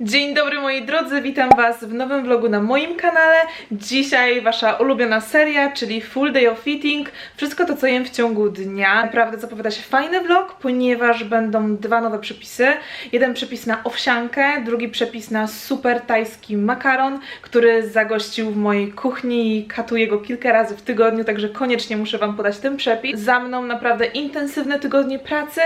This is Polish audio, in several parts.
Dzień dobry moi drodzy, witam was w nowym vlogu na moim kanale. Dzisiaj wasza ulubiona seria, czyli Full Day of Eating. Wszystko to co jem w ciągu dnia. Naprawdę zapowiada się fajny vlog, ponieważ będą dwa nowe przepisy. Jeden przepis na owsiankę, drugi przepis na super tajski makaron, który zagościł w mojej kuchni i katuję go kilka razy w tygodniu, także koniecznie muszę wam podać ten przepis. Za mną naprawdę intensywne tygodnie pracy.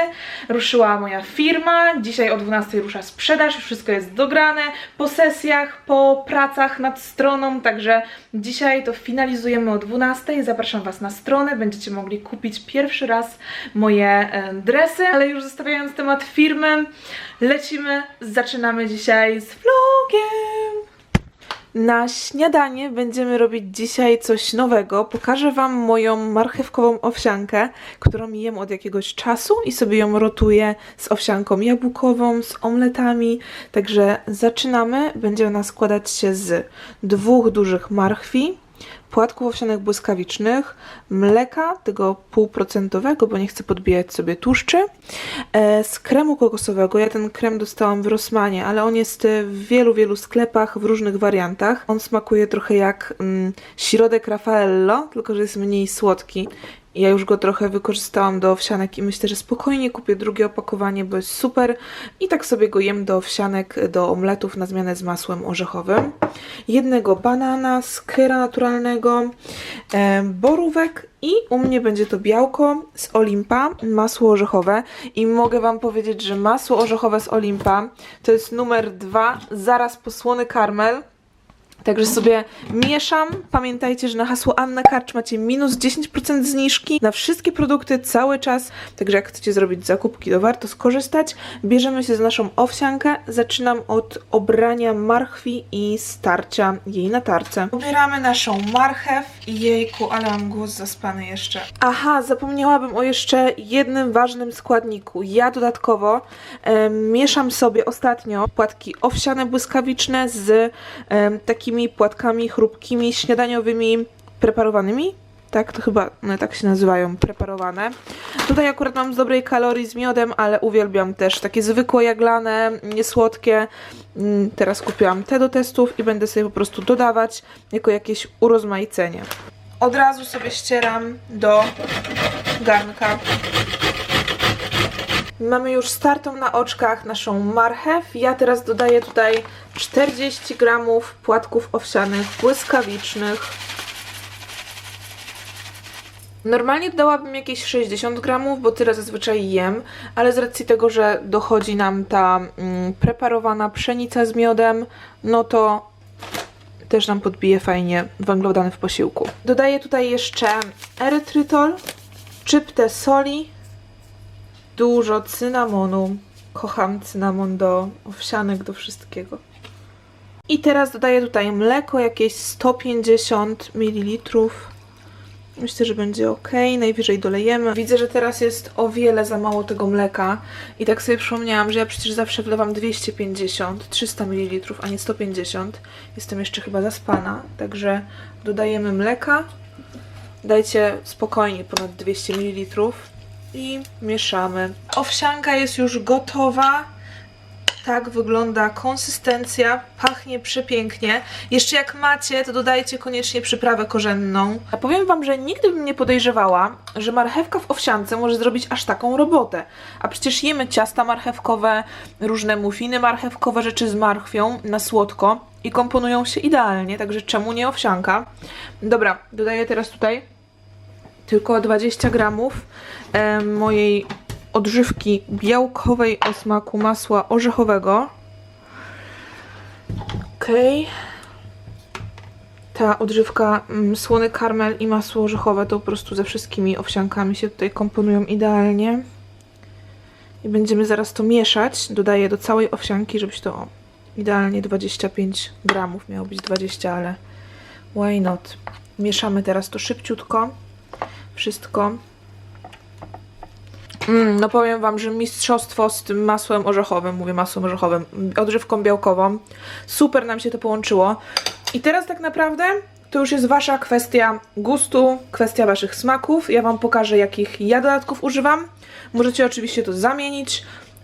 Ruszyła moja firma, dzisiaj o 12 rusza sprzedaż, wszystko jest dograne, po sesjach, po pracach nad stroną, także dzisiaj to finalizujemy o 12. Zapraszam Was na stronę, będziecie mogli kupić pierwszy raz moje e, dresy, ale już zostawiając temat firmy, lecimy, zaczynamy dzisiaj z vlogiem. Na śniadanie będziemy robić dzisiaj coś nowego. Pokażę Wam moją marchewkową owsiankę, którą jem od jakiegoś czasu i sobie ją rotuję z owsianką jabłkową, z omletami. Także zaczynamy. Będzie ona składać się z dwóch dużych marchwi, płatków owsianych błyskawicznych, mleka, tego półprocentowego, bo nie chcę podbijać sobie tłuszczy, e, z kremu kokosowego. Ja ten krem dostałam w Rossmanie, ale on jest w wielu, wielu sklepach w różnych wariantach. On smakuje trochę jak mm, środek Raffaello, tylko że jest mniej słodki. Ja już go trochę wykorzystałam do owsianek i myślę, że spokojnie kupię drugie opakowanie, bo jest super. I tak sobie go jem do owsianek, do omletów na zmianę z masłem orzechowym. Jednego banana, skyra naturalnego, e, borówek i u mnie będzie to białko z Olimpa, masło orzechowe. I mogę Wam powiedzieć, że masło orzechowe z Olimpa to jest numer dwa, zaraz po słony karmel. Także sobie mieszam. Pamiętajcie, że na hasło Anna Karcz macie minus 10% zniżki na wszystkie produkty cały czas. Także jak chcecie zrobić zakupki, to warto skorzystać. Bierzemy się za naszą owsiankę. Zaczynam od obrania marchwi i starcia jej na tarce. Ubieramy naszą marchew jejku, ale mam głos zaspany jeszcze. Aha, zapomniałabym o jeszcze jednym ważnym składniku. Ja dodatkowo e, mieszam sobie ostatnio płatki owsiane błyskawiczne z e, takimi płatkami chrupkimi, śniadaniowymi, preparowanymi. Tak, to chyba one tak się nazywają, preparowane. Tutaj akurat mam z dobrej kalorii z miodem, ale uwielbiam też takie zwykłe jaglane, niesłodkie. Mm, Teraz kupiłam te do testów i będę sobie po prostu dodawać jako jakieś urozmaicenie. Od razu sobie ścieram do garnka. Mamy już startą na oczkach naszą marchew. Ja teraz dodaję tutaj 40 gramów płatków owsianych błyskawicznych. Normalnie dodałabym jakieś 60 gramów, bo tyle zazwyczaj jem, ale z racji tego, że dochodzi nam ta mm, preparowana pszenica z miodem, no to też nam podbije fajnie węglowodany w posiłku. Dodaję tutaj jeszcze erytrytol, szczyptę soli, dużo cynamonu. Kocham cynamon do owsianek, do wszystkiego. I teraz dodaję tutaj mleko, jakieś 150 ml. Myślę, że będzie ok. Najwyżej dolejemy. Widzę, że teraz jest o wiele za mało tego mleka. I tak sobie przypomniałam, że ja przecież zawsze wlewam 250, 300 ml, a nie 150. Jestem jeszcze chyba zaspana. Także dodajemy mleka. Dajcie spokojnie ponad 200 ml i mieszamy. Owsianka jest już gotowa. Tak wygląda konsystencja, pachnie przepięknie. Jeszcze jak macie, to dodajcie koniecznie przyprawę korzenną. A powiem Wam, że nigdy bym nie podejrzewała, że marchewka w owsiance może zrobić aż taką robotę. A przecież jemy ciasta marchewkowe, różne mufiny marchewkowe, rzeczy z marchwią na słodko i komponują się idealnie, także czemu nie owsianka? Dobra, dodaję teraz tutaj tylko 20 gramów mojej odżywki białkowej o smaku masła orzechowego. Okej. Ta odżywka mm, słony karmel i masło orzechowe to po prostu ze wszystkimi owsiankami się tutaj komponują idealnie. I będziemy zaraz to mieszać. Dodaję do całej owsianki, żeby się to o, idealnie 25 gramów miało być 20, ale why not? Mieszamy teraz to szybciutko wszystko. Mm, no powiem Wam, że mistrzostwo z tym masłem orzechowym, mówię masłem orzechowym, odżywką białkową. Super nam się to połączyło. I teraz tak naprawdę to już jest Wasza kwestia gustu, kwestia Waszych smaków. Ja Wam pokażę, jakich ja dodatków używam. Możecie oczywiście to zamienić.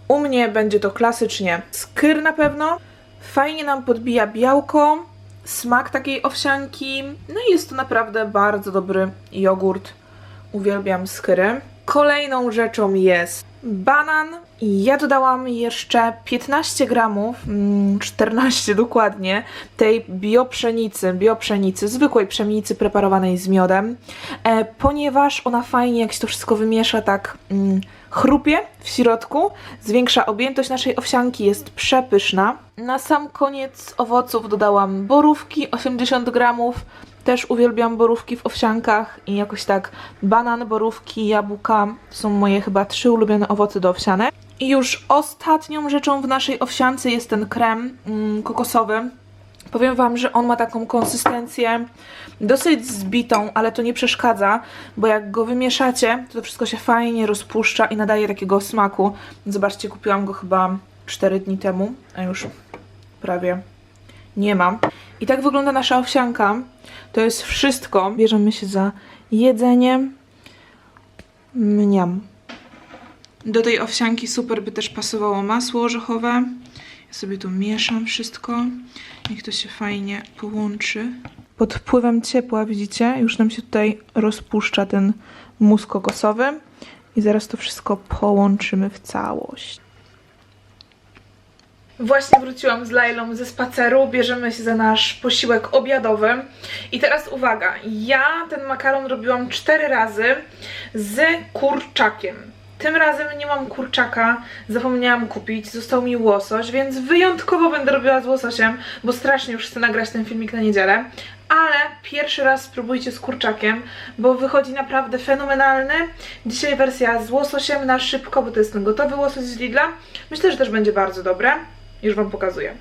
U mnie będzie to klasycznie skyr na pewno. Fajnie nam podbija białko, smak takiej owsianki. No i jest to naprawdę bardzo dobry jogurt. Uwielbiam skyry. Kolejną rzeczą jest banan. Ja dodałam jeszcze 15 gramów, mm, 14 dokładnie, tej biopszenicy, biopszenicy, zwykłej pszenicy preparowanej z miodem, e, ponieważ ona fajnie, jak się to wszystko wymiesza, tak mm, chrupie w środku, zwiększa objętość naszej owsianki, jest przepyszna. Na sam koniec owoców dodałam borówki, 80 gramów, też uwielbiam borówki w owsiankach i jakoś tak banan, borówki, jabłka są moje chyba trzy ulubione owoce do owsianek. I już ostatnią rzeczą w naszej owsiance jest ten krem mm, kokosowy. Powiem Wam, że on ma taką konsystencję dosyć zbitą, ale to nie przeszkadza, bo jak go wymieszacie, to to wszystko się fajnie rozpuszcza i nadaje takiego smaku. Zobaczcie, kupiłam go chyba 4 dni temu, a już prawie nie mam. I tak wygląda nasza owsianka. To jest wszystko. Bierzemy się za jedzenie. Mniam. Do tej owsianki super by też pasowało masło orzechowe. Ja sobie tu mieszam wszystko. Niech to się fajnie połączy. Pod wpływem ciepła, widzicie, już nam się tutaj rozpuszcza ten mus kokosowy. I zaraz to wszystko połączymy w całość. Właśnie wróciłam z Lailą ze spaceru, bierzemy się za nasz posiłek obiadowy. I teraz uwaga, ja ten makaron robiłam cztery razy z kurczakiem. Tym razem nie mam kurczaka, zapomniałam kupić, został mi łosoś, więc wyjątkowo będę robiła z łososiem, bo strasznie już chcę nagrać ten filmik na niedzielę. Ale pierwszy raz spróbujcie z kurczakiem, bo wychodzi naprawdę fenomenalny. Dzisiaj wersja z łososiem na szybko, bo to jest ten gotowy łosoś z Lidla. Myślę, że też będzie bardzo dobre. Już Wam pokazuję.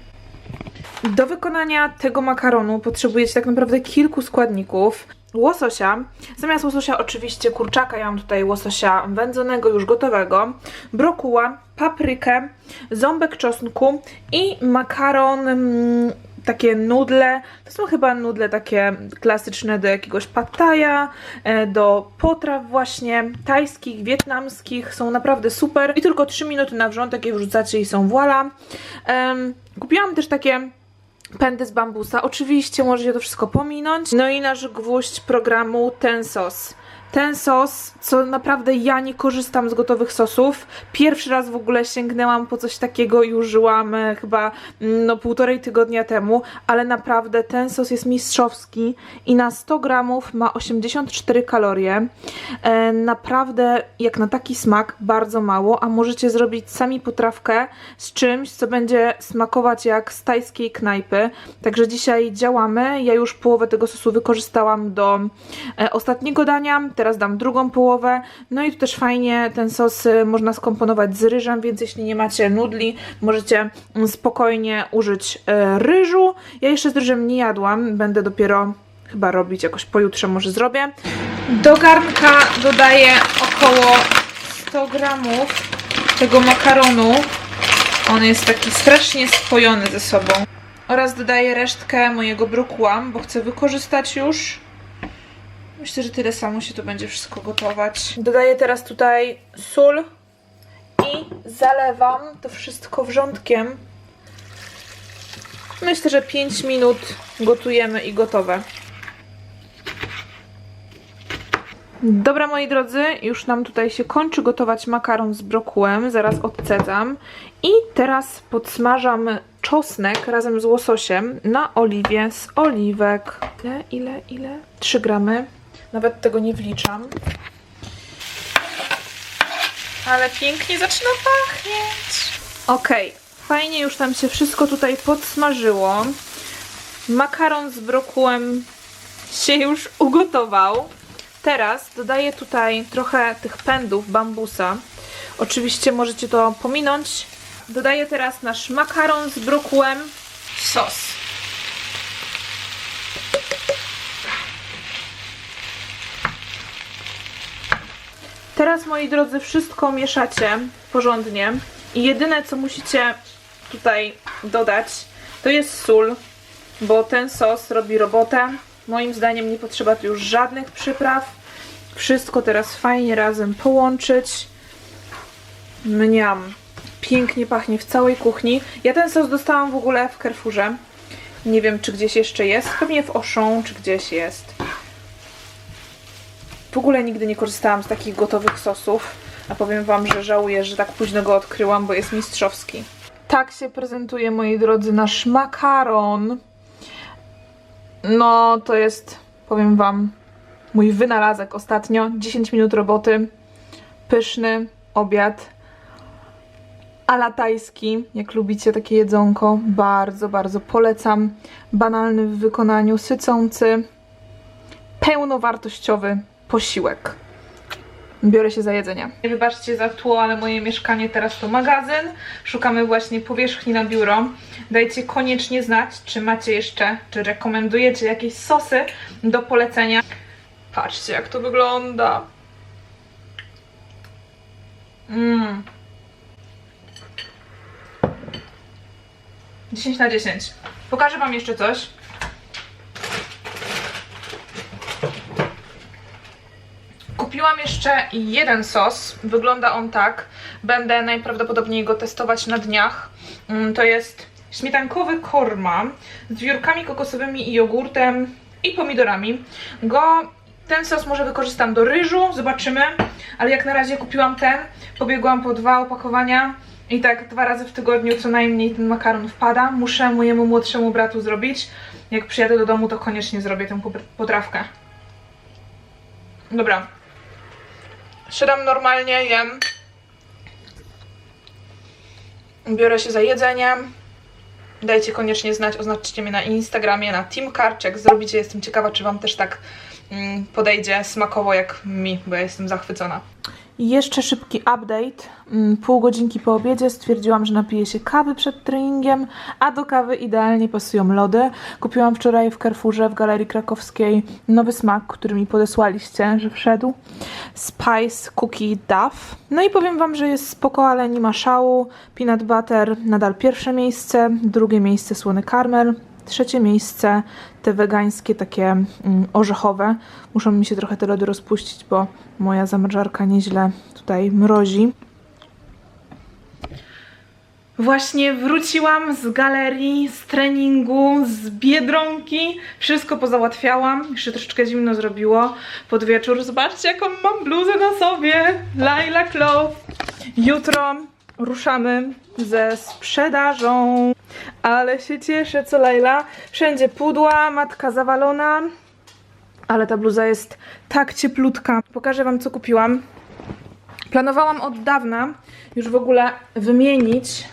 Do wykonania tego makaronu potrzebujecie tak naprawdę kilku składników. Łososia, zamiast łososia oczywiście kurczaka, ja mam tutaj łososia wędzonego, już gotowego, brokuła, paprykę, ząbek czosnku i makaron, mm, takie nudle, to są chyba nudle takie klasyczne do jakiegoś pattaja, e, do potraw właśnie tajskich, wietnamskich, są naprawdę super i tylko 3 minuty na wrzątek je wrzucacie i są voila. Kupiłam też takie pędy z bambusa. Oczywiście możecie to wszystko pominąć. No i nasz gwóźdź programu ten sos. Ten sos, co naprawdę ja nie korzystam z gotowych sosów. Pierwszy raz w ogóle sięgnęłam po coś takiego i użyłam e, chyba mm, no półtorej tygodnia temu, ale naprawdę ten sos jest mistrzowski i na 100 gramów ma 84 kalorie. E, naprawdę jak na taki smak bardzo mało, a możecie zrobić sami potrawkę z czymś, co będzie smakować jak z tajskiej knajpy. Także dzisiaj działamy. Ja już połowę tego sosu wykorzystałam do e, ostatniego dania. Teraz dam drugą połowę. No i tu też fajnie ten sos y, można skomponować z ryżem, więc jeśli nie macie nudli, możecie mm, spokojnie użyć e, ryżu. Ja jeszcze z ryżem nie jadłam, będę dopiero chyba robić jakoś pojutrze, może zrobię. Do garnka dodaję około 100 gramów tego makaronu. On jest taki strasznie spojony ze sobą. Oraz dodaję resztkę mojego brokuła, bo chcę wykorzystać już. Myślę, że tyle samo się to będzie wszystko gotować. Dodaję teraz tutaj sól i zalewam to wszystko wrzątkiem. Myślę, że 5 minut gotujemy i gotowe. Dobra moi drodzy, już nam tutaj się kończy gotować makaron z brokułem, zaraz odcedzam i teraz podsmażam czosnek razem z łososiem na oliwie z oliwek. Ile, ile, ile? 3 gramy. Nawet tego nie wliczam. Ale pięknie zaczyna pachnieć. Ok, fajnie już nam się wszystko tutaj podsmażyło. Makaron z brokułem się już ugotował. Teraz dodaję tutaj trochę tych pędów bambusa. Oczywiście możecie to pominąć. Dodaję teraz nasz makaron z brokułem, sos. Teraz, moi drodzy, wszystko mieszacie porządnie i jedyne, co musicie tutaj dodać, to jest sól, bo ten sos robi robotę. Moim zdaniem nie potrzeba tu już żadnych przypraw. Wszystko teraz fajnie razem połączyć. Mniam. pięknie pachnie w całej kuchni. Ja ten sos dostałam w ogóle w Carrefourze. Nie wiem, czy gdzieś jeszcze jest. Pewnie w Auchan, czy gdzieś jest. W ogóle nigdy nie korzystałam z takich gotowych sosów. A powiem Wam, że żałuję, że tak późno go odkryłam, bo jest mistrzowski. Tak się prezentuje, moi drodzy, nasz makaron. No, to jest, powiem Wam, mój wynalazek ostatnio. 10 minut roboty. Pyszny obiad. Ala tajski, jak lubicie takie jedzonko, bardzo, bardzo polecam. Banalny w wykonaniu, sycący, pełnowartościowy posiłek. Biorę się za jedzenie. Wybaczcie za tło, ale moje mieszkanie teraz to magazyn. Szukamy właśnie powierzchni na biuro. Dajcie koniecznie znać, czy macie jeszcze, czy rekomendujecie jakieś sosy do polecenia. Patrzcie, jak to wygląda. Mmm. 10 na 10. Pokażę Wam jeszcze coś. Kupiłam jeszcze jeden sos. Wygląda on tak. Będę najprawdopodobniej go testować na dniach. Mm, To jest śmietankowy korma z wiórkami kokosowymi i jogurtem i pomidorami. Go, ten sos może wykorzystam do ryżu, zobaczymy. Ale jak na razie kupiłam ten, pobiegłam po dwa opakowania i tak dwa razy w tygodniu co najmniej ten makaron wpada. Muszę mojemu młodszemu bratu zrobić. Jak przyjadę do domu, to koniecznie zrobię tę potrawkę. Dobra. Siadam normalnie, jem. Biorę się za jedzenie. Dajcie koniecznie znać, oznaczcie mnie na Instagramie, na Team Karcz. Jak zrobicie, jestem ciekawa, czy Wam też tak mm, podejdzie smakowo jak mi, bo ja jestem zachwycona. Jeszcze szybki update. Mm, Pół godzinki po obiedzie stwierdziłam, że napiję się kawy przed treningiem, a do kawy idealnie pasują lody. Kupiłam wczoraj w Carrefourze w Galerii Krakowskiej nowy smak, który mi podesłaliście, że wszedł. Spice Cookie Duff. No i powiem Wam, że jest spoko, ale nie ma szału. Peanut butter nadal pierwsze miejsce, drugie miejsce słony karmel, trzecie miejsce te wegańskie, takie mm, orzechowe. Muszą mi się trochę te lody rozpuścić, bo moja zamrażarka nieźle tutaj mrozi. Właśnie wróciłam z galerii, z treningu, z biedronki. Wszystko pozałatwiałam. Jeszcze troszeczkę zimno zrobiło pod wieczór. Zobaczcie, jaką mam bluzę na sobie. Laila Cloth. Jutro ruszamy ze sprzedażą. Ale się cieszę, co Laila. Wszędzie pudła, matka zawalona. Ale ta bluza jest tak cieplutka. Pokażę Wam, co kupiłam. Planowałam od dawna już w ogóle wymienić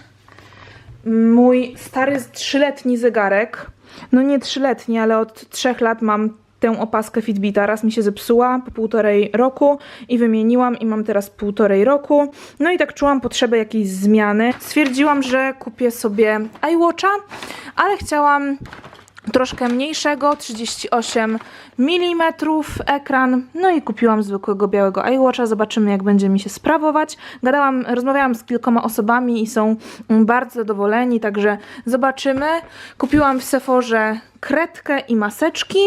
mój stary trzyletni zegarek. No nie trzyletni, ale od trzech lat mam tę opaskę Fitbita. Raz mi się zepsuła po półtorej roku i wymieniłam i mam teraz półtorej roku. No i tak czułam potrzebę jakiejś zmiany. Stwierdziłam, że kupię sobie iWatcha, ale chciałam troszkę mniejszego, 38 mm ekran. No i kupiłam zwykłego białego iWatcha. Zobaczymy, jak będzie mi się sprawować. Gadałam, rozmawiałam z kilkoma osobami i są bardzo zadowoleni, także zobaczymy. Kupiłam w Sephorze kredkę i maseczki.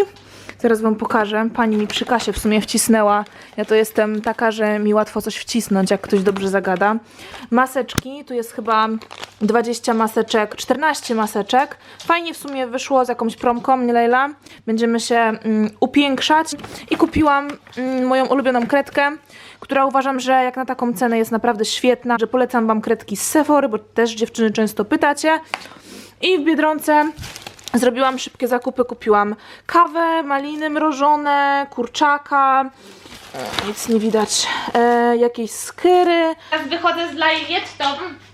Zaraz Wam pokażę. Pani mi przy kasie w sumie wcisnęła. Ja to jestem taka, że mi łatwo coś wcisnąć, jak ktoś dobrze zagada. Maseczki, tu jest chyba 20 maseczek, 14 maseczek. Fajnie w sumie wyszło z jakąś promką, nie Leila? Będziemy się mm, upiększać. I kupiłam mm, moją ulubioną kredkę, która uważam, że jak na taką cenę jest naprawdę świetna, że polecam Wam kredki z Sephory, bo też dziewczyny często pytacie. I w Biedronce Zrobiłam szybkie zakupy, kupiłam kawę, maliny mrożone, kurczaka, e, nic nie widać, e, jakieś skyry. Teraz wychodzę z Lailiettą,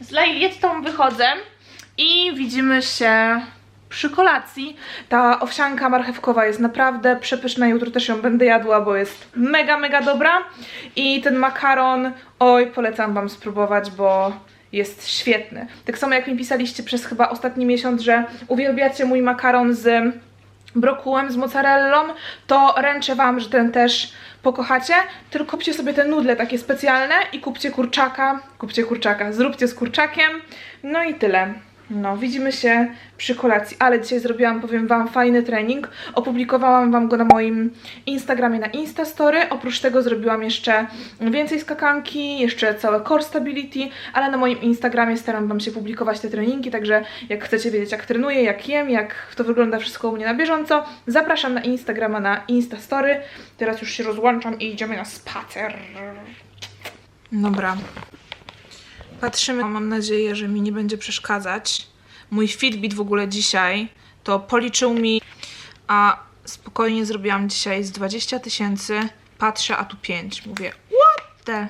z Lailiettą wychodzę i widzimy się przy kolacji. Ta owsianka marchewkowa jest naprawdę przepyszna, jutro też ją będę jadła, bo jest mega, mega dobra. I ten makaron, oj, polecam Wam spróbować, bo jest świetny. Tak samo jak mi pisaliście przez chyba ostatni miesiąc, że uwielbiacie mój makaron z brokułem, z mozzarellą, to ręczę Wam, że ten też pokochacie. Tylko kupcie sobie te nudle takie specjalne i kupcie kurczaka. Kupcie kurczaka, zróbcie z kurczakiem. No i tyle. No, widzimy się przy kolacji, ale dzisiaj zrobiłam, powiem Wam, fajny trening. Opublikowałam Wam go na moim Instagramie na Instastory. Oprócz tego zrobiłam jeszcze więcej skakanki, jeszcze całe core stability, ale na moim Instagramie staram Wam się publikować te treningi, także jak chcecie wiedzieć jak trenuję, jak jem, jak to wygląda wszystko u mnie na bieżąco, zapraszam na Instagrama na Instastory. Teraz już się rozłączam i idziemy na spacer. Dobra, Patrzymy. Mam nadzieję, że mi nie będzie przeszkadzać. Mój Fitbit w ogóle dzisiaj to policzył mi, a spokojnie zrobiłam dzisiaj z 20 tysięcy. Patrzę, a tu 5. Mówię, what the?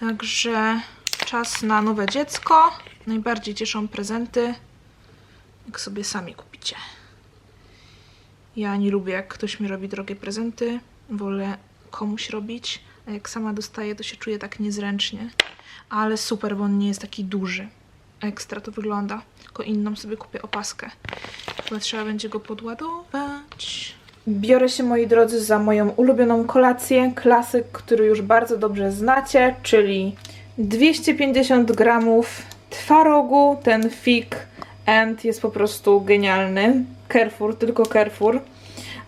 Także czas na nowe dziecko. Najbardziej cieszą prezenty, jak sobie sami kupicie. Ja nie lubię, jak ktoś mi robi drogie prezenty. Wolę komuś robić, a jak sama dostaję, to się czuję tak niezręcznie ale super, bo on nie jest taki duży. Ekstra to wygląda. Tylko inną sobie kupię opaskę. Chyba trzeba będzie go podładować. Biorę się, moi drodzy, za moją ulubioną kolację. Klasyk, który już bardzo dobrze znacie, czyli 250 gramów twarogu. Ten fig and jest po prostu genialny. Carrefour, tylko Carrefour.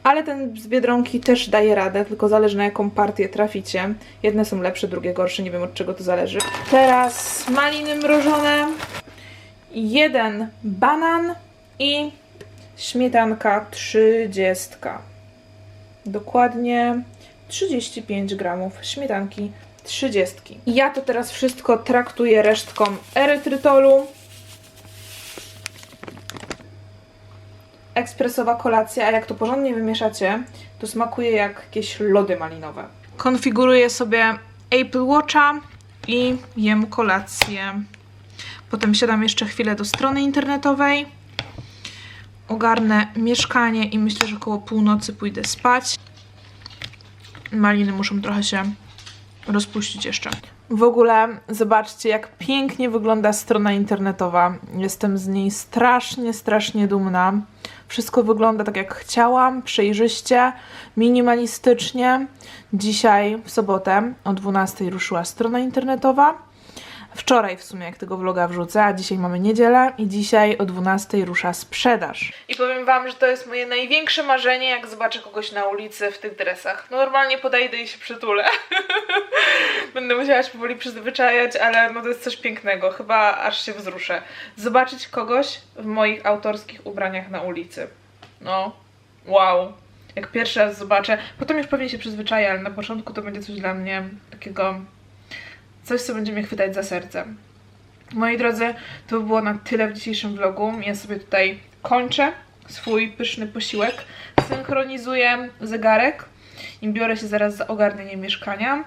Ale ten z Biedronki też daje radę, tylko zależy na jaką partię traficie. Jedne są lepsze, drugie gorsze, nie wiem od czego to zależy. Teraz maliny mrożone, jeden banan i śmietanka 30. Dokładnie 35 gramów śmietanki 30. Ja to teraz wszystko traktuję resztką erytrytolu. Ekspresowa kolacja, a jak to porządnie wymieszacie, to smakuje jak jakieś lody malinowe. Konfiguruję sobie Apple Watcha i jem kolację. Potem siadam jeszcze chwilę do strony internetowej. Ogarnę mieszkanie i myślę, że około północy pójdę spać. Maliny muszą trochę się rozpuścić jeszcze. W ogóle zobaczcie, jak pięknie wygląda strona internetowa. Jestem z niej strasznie, strasznie dumna. Wszystko wygląda tak, jak chciałam, przejrzyście, minimalistycznie. Dzisiaj, w sobotę, o 12 ruszyła strona internetowa. Wczoraj w sumie, jak tego vloga wrzucę, a dzisiaj mamy niedzielę i dzisiaj o 12 rusza sprzedaż. I powiem Wam, że to jest moje największe marzenie, jak zobaczę kogoś na ulicy w tych dresach. No normalnie podejdę i się przytulę. Będę musiała się powoli przyzwyczajać, ale no to jest coś pięknego. Chyba aż się wzruszę. Zobaczyć kogoś w moich autorskich ubraniach na ulicy. No, wow. Jak pierwszy raz zobaczę, potem już pewnie się przyzwyczaję, ale na początku to będzie coś dla mnie takiego coś, co będzie mnie chwytać za serce. Moi drodzy, to by było na tyle w dzisiejszym vlogu. Ja sobie tutaj kończę swój pyszny posiłek, synchronizuję zegarek i biorę się zaraz za ogarnienie mieszkania.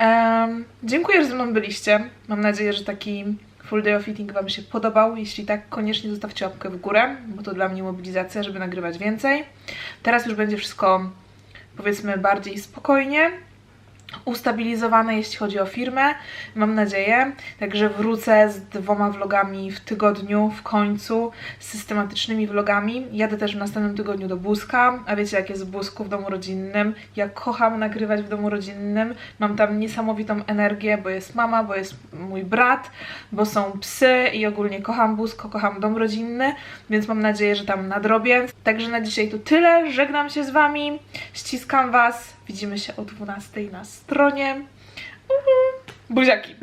Um, dziękuję, że ze mną byliście. Mam nadzieję, że taki full day of eating Wam się podobał. Jeśli tak, koniecznie zostawcie łapkę w górę, bo to dla mnie mobilizacja, żeby nagrywać więcej. Teraz już będzie wszystko, powiedzmy, bardziej spokojnie ustabilizowane, jeśli chodzi o firmę, mam nadzieję. Także wrócę z dwoma vlogami w tygodniu, w końcu, z systematycznymi vlogami. Jadę też w następnym tygodniu do Buzka, a wiecie jak jest w Buzku w domu rodzinnym. Ja kocham nagrywać w domu rodzinnym, mam tam niesamowitą energię, bo jest mama, bo jest mój brat, bo są psy i ogólnie kocham Buzko, kocham dom rodzinny, więc mam nadzieję, że tam nadrobię. Także na dzisiaj to tyle, żegnam się z Wami, ściskam Was, widzimy się o 12 na stronie. Uhu. Buziaki!